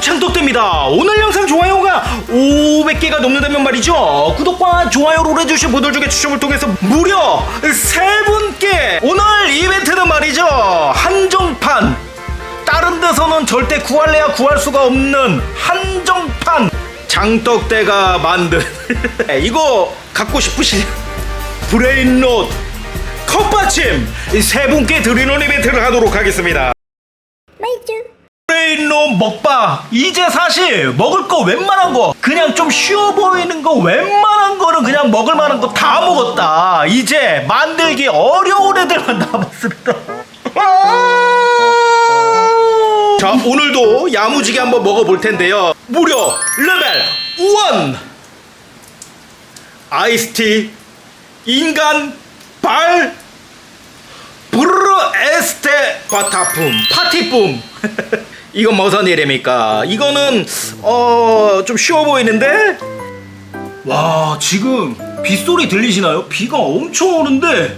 창독됩니다. 오늘 영상 좋아요가 500개가 넘는다면 말이죠. 구독과 좋아요를 해주신 분들 중에 추첨을 통해서 무려 세 분께 오늘 이벤트는 말이죠. 한정판. 다른 데서는 절대 구할래야 구할 수가 없는 한정판 장떡대가 만든 이거 갖고 싶으시 브레인롯 컵받침 이세 분께 드리는 이벤트를 하도록 하겠습니다. 먹방. 이제 사실 먹을 거 웬만한 거 그냥 좀 쉬워 보이는 거 웬만한 거는 그냥 먹을 만한 거 다 먹었다. 이제 만들기 어려운 애들만 남았습니다. 자 오늘도 야무지게 한번 먹어볼 텐데요. 무려 레벨 1 아이스티 인간 발 브르르 에스테 바타품 파티품 이건 무슨 일입니까? 이거는 어 좀 쉬워 보이는데? 와 지금 빗소리 들리시나요? 비가 엄청 오는데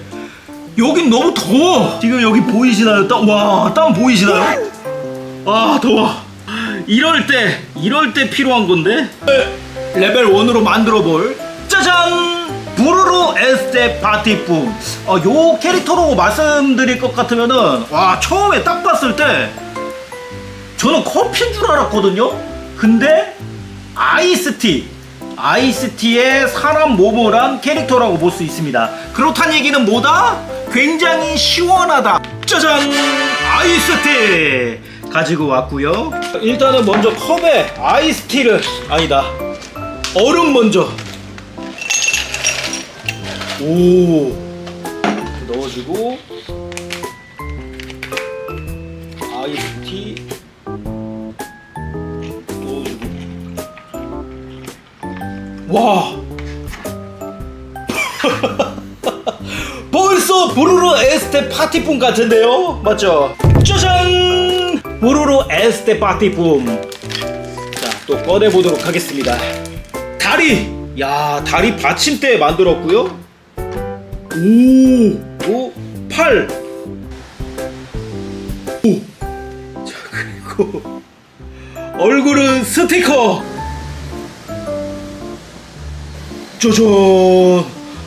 여긴 너무 더워. 지금 여기 보이시나요? 땀와땀 보이시나요? 아 더워. 이럴 때 이럴 때 필요한 건데? 레벨 1으로 만들어 볼. 짜잔! 부르르 에스테 파티품 어, 요 캐릭터로 말씀드릴 것 같으면은 와 처음에 딱 봤을 때 저는 커피인 줄 알았거든요. 근데 아이스티 아이스티의 사람 한 캐릭터라고 볼 수 있습니다. 그렇단 얘기는 뭐다? 굉장히 시원하다. 짜잔! 아이스티 가지고 왔고요. 일단은 먼저 컵에 아이스티를 아니다. 얼음 먼저. 오. 넣어주고 와. 벌써 부르르 에스테 파티품 같은데요? 맞죠? 짜잔! 부르르 에스테 파티품. 자 또 꺼내 보도록 하겠습니다. 다리! 야 다리 받침대 만들었고요. 오, 오, 팔. 오. 자, 그리고 얼굴은 스티커. 짜잔.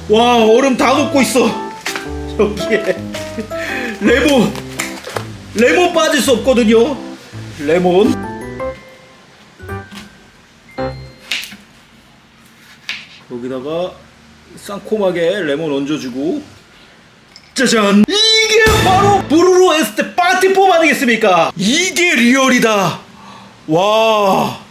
와, 얼음 다 녹고 있어. 여기에 레몬. 레몬 빠질 수 없거든요. 레몬. 여기다가 쌍콤하게 레몬 얹어주고 짜잔 이게 바로 부르르 에스테 파티폼 아니겠습니까 이게 리얼이다 와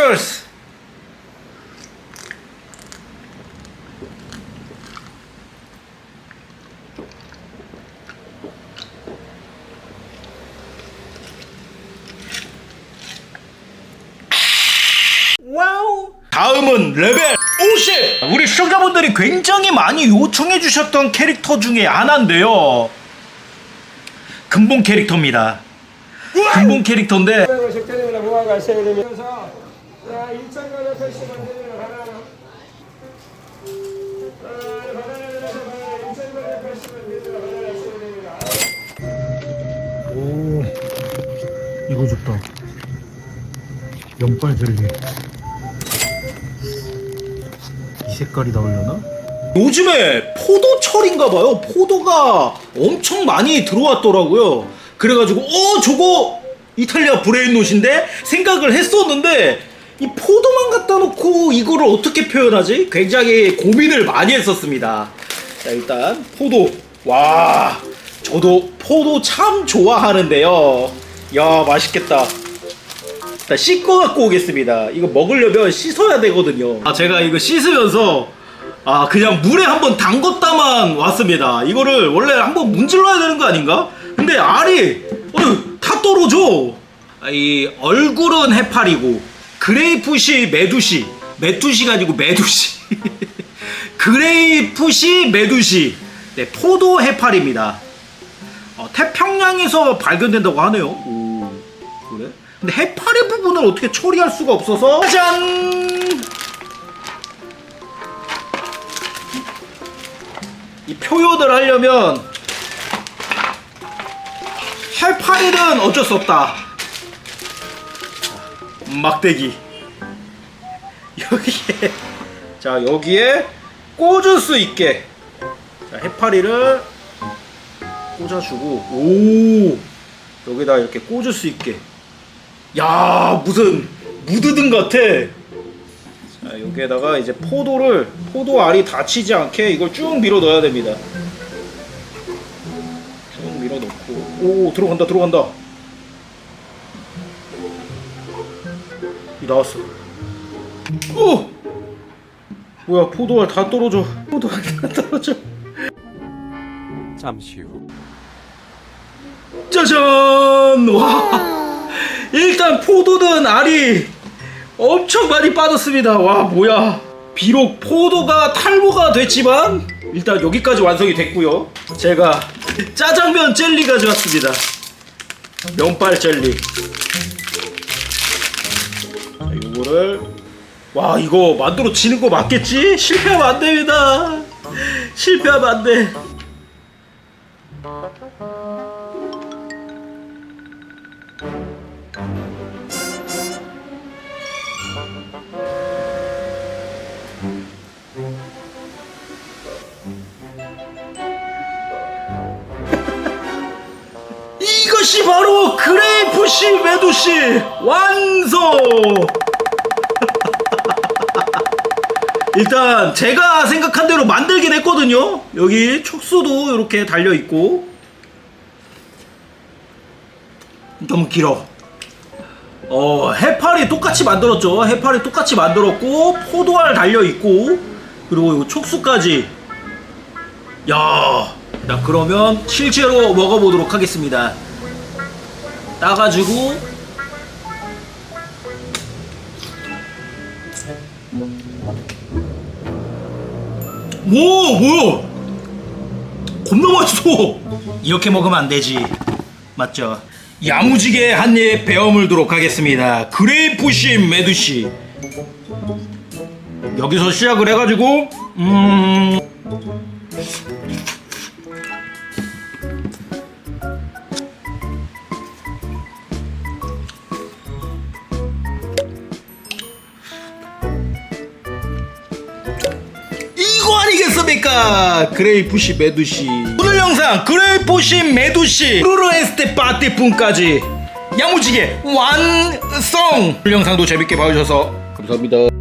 Cheers! 와우. 다음은 레벨 50. 우리 시청자분들이 굉장히 많이 요청해 주셨던 캐릭터 중에 하나인데요. 근본 캐릭터입니다. 근본 캐릭터인데 550 드립니다. 모아가셔야 되면서 자, 2,980원 드리는 바나나. 아, 바나나 드려서 바나나 2,980원 드리는 바나나 써야 됩니다. 오 이거 좋다 연빨 젤리 이 색깔이 나오려나? 요즘에 포도철인가 봐요. 포도가 엄청 많이 들어왔더라고요. 그래가지고 어 저거 이탈리아 브레인롯인데 생각을 했었는데 이 포도만 갖다 놓고 이거를 어떻게 표현하지? 굉장히 고민을 많이 했었습니다. 자 일단 포도 와 저도 포도 참 좋아하는데요. 야 맛있겠다. 일단 씻고 갖고 오겠습니다. 이거 먹으려면 씻어야 되거든요. 아 제가 이거 씻으면서 아 그냥 물에 한번 담궜다만 왔습니다. 이거를 원래 한번 문질러야 되는 거 아닌가? 근데 알이 어휴, 다 떨어져. 아, 이 얼굴은 해파리고 그레이프시 메두시 메뚜시가 아니고 메두시 그레이프시 메두시 네, 포도 해파리입니다. 어, 태평양에서 발견된다고 하네요. 오, 그래? 근데 해파리 부분을 어떻게 처리할 수가 없어서 짜잔! 이 표현을 하려면 해파리는 어쩔 수 없다. 막대기. 여기에 자 여기에 꽂을 수 있게. 자, 해파리를 꽂아주고 오! 여기다 이렇게 꽂을 수 있게. 야 무슨 무드등 같아! 자 여기에다가 이제 포도를 포도 알이 다치지 않게 이걸 쭉 밀어 넣어야 됩니다. 쭉 밀어 넣고. 오 들어간다 들어간다 나왔어 오 뭐야 포도알 다 떨어져 포도알 다 떨어져 잠시 후. 짜잔! 와! 일단 포도는 알이 엄청 많이 빠졌습니다. 와, 뭐야. 비록 포도가 탈모가 됐지만 일단 여기까지 완성이 됐고요. 제가 짜장면 젤리 가져왔습니다. 면발 젤리. 자, 요거를 와, 이거 만들어 지는 거 맞겠지? 실패하면 안 됩니다. 실패하면 안 돼. 이것이 바로 그레이프씨 메두씨 완성! 일단 제가 생각한 대로 만들긴 했거든요. 여기 촉수도 이렇게 달려 있고 너무 길어. 어 해파리 똑같이 만들었죠. 해파리 똑같이 만들었고 포도알 달려 있고 그리고 이 촉수까지. 야, 자 그러면 실제로 먹어보도록 하겠습니다. 따가지고 오 뭐야? 겁나 맛있어. 이렇게 먹으면 안 되지. 맞죠? 야무지게 한 입 베어 물도록 하겠습니다. 그레이프씨 메두씨. 여기서 시작을 해가지고 음. 아니겠습니까? 그레이프시 메두시. 오늘 영상 그레이프시 메두시. 루루에스테 파티품까지. 야무지게 완성. 오늘 영상도 재밌게 봐주셔서 감사합니다